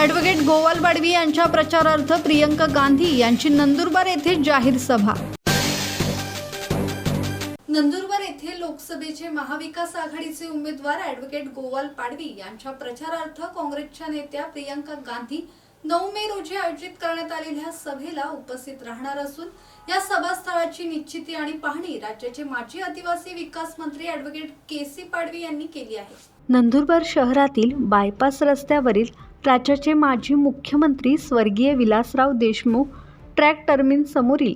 गोवाल बाडवी यांच्या प्रचारार्थ प्रियंका गांधी यांची नंदुरबार येथे जाहीर सभा. नंदुरबार येथे लोकसभेचे महाविकास आघाडीचे उमेदवार ॲडव्होकेट गोवाल पाडवी यांच्या प्रचारार्थ काँग्रेसच्या नेत्या प्रियंका गांधी नऊ मे रोजी आयोजित करण्यात आलेल्या सभेला उपस्थित राहणार असून या सभास्थळाची निश्चिती आणि पाहणी राज्याचे माजी आदिवासी विकास मंत्री ॲडव्होकेट के सी पाडवी यांनी केली आहे. नंदुरबार शहरातील बायपास रस्त्यावरील राज्याचे माजी मुख्यमंत्री स्वर्गीय विलासराव देशमुख ट्रॅक टर्मिन समोरील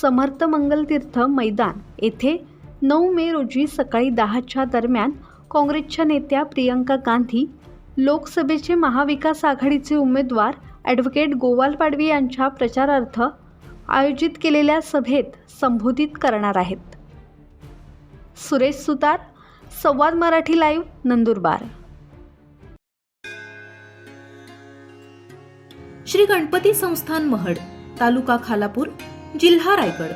समर्थ मंगलतीर्थ मैदान येथे नऊ मे रोजी सकाळी दहाच्या दरम्यान काँग्रेसच्या नेत्या प्रियंका गांधी लोकसभेचे महाविकास आघाडीचे उमेदवार ॲडव्होकेट गोवाल पाडवी यांच्या प्रचारार्थ आयोजित केलेल्या सभेत संबोधित करणार आहेत. सुरेश सुतार संवाद मराठी लाईव्ह नंदुरबार. श्री गणपती संस्थान महड तालुका खालापूर जिल्हा रायगड.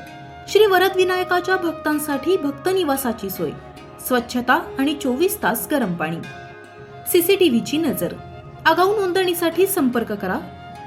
श्री वरद विनायकाच्या भक्तांसाठी भक्त निवासाची सोय स्वच्छता आणि चोवीस तास गरम पाणी. सीसीटीव्हीची नजर. आगाऊ नोंदणीसाठी संपर्क करा